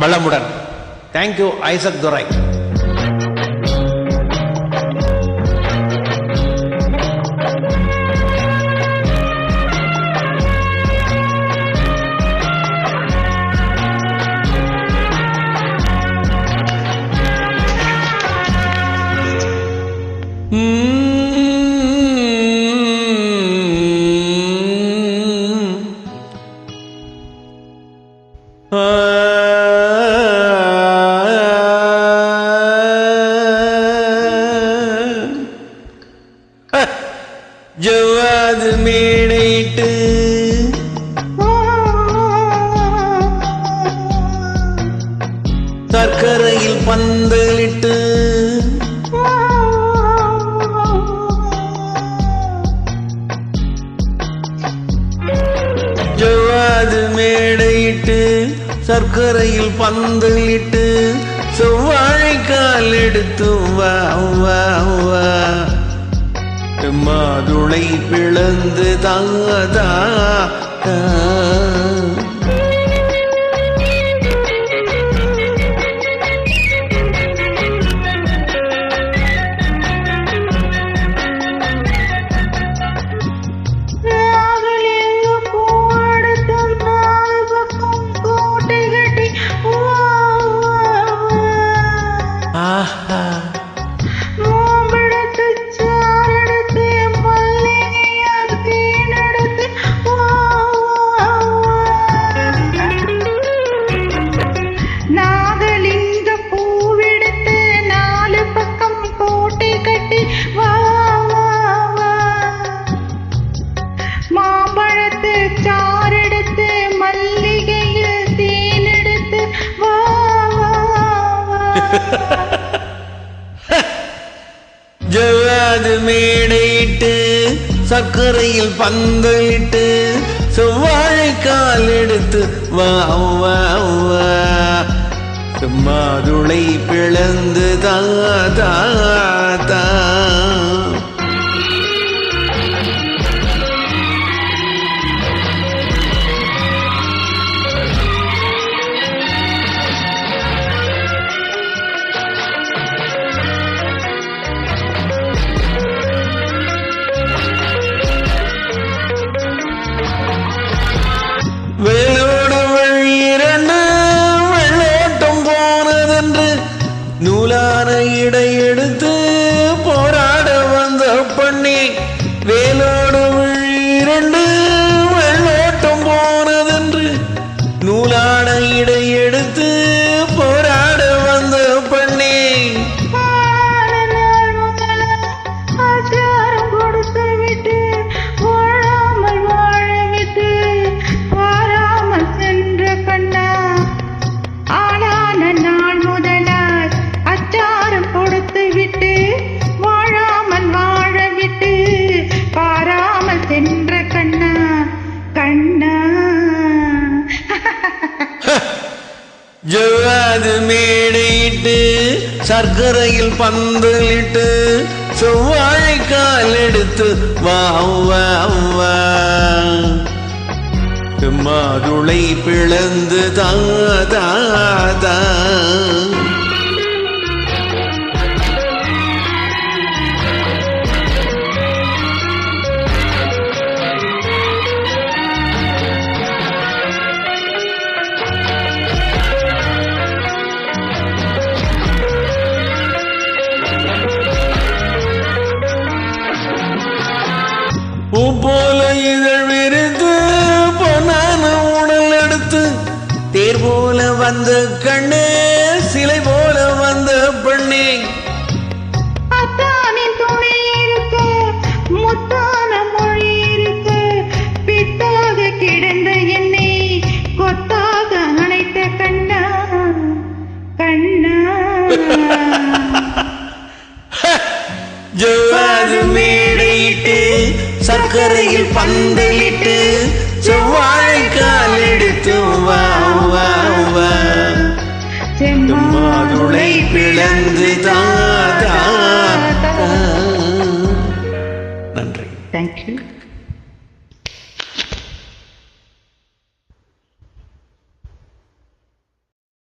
வளமுடன். Thank you Isaac Durai ஜவ்வாது மேடையிட்டு. சர்க்கரையில் பந்தலிட்டு. ஜவ்வாது மேடையிட்டு சர்க்கரையில் பந்தலிட்டு. செவ்வாழை கால் எடுத்து வா வா வா. மாதுளை பிளந்து தாதா. ஜவ்வாது மேடையிட்டு சர்க்கரையில் பந்தலிட்டு செவ்வாழை கால் எடுத்து வா வா மாதுளை பிளந்து தா தா. நூலான இடையெடு ஜவ்வாது மேடையிட்டு சர்க்கரையில் பந்தலிட்டு செவ்வாழைக்கால் எடுத்து வா வா வா. மாதுளை பிளந்து தாதா தா. பூ போல இதழ் விரிந்து பொன்னான உடல் எடுத்து தேர் போல வந்த கண்ணு சிலை போல வந்த பெண்ணே. Ha ha ha முத்தான கடற்கரையில் பந்தலிட்டு செவ்வாழை கால் எடுத்து மாதுளை பிளந்து நன்றி தேங்க்யூ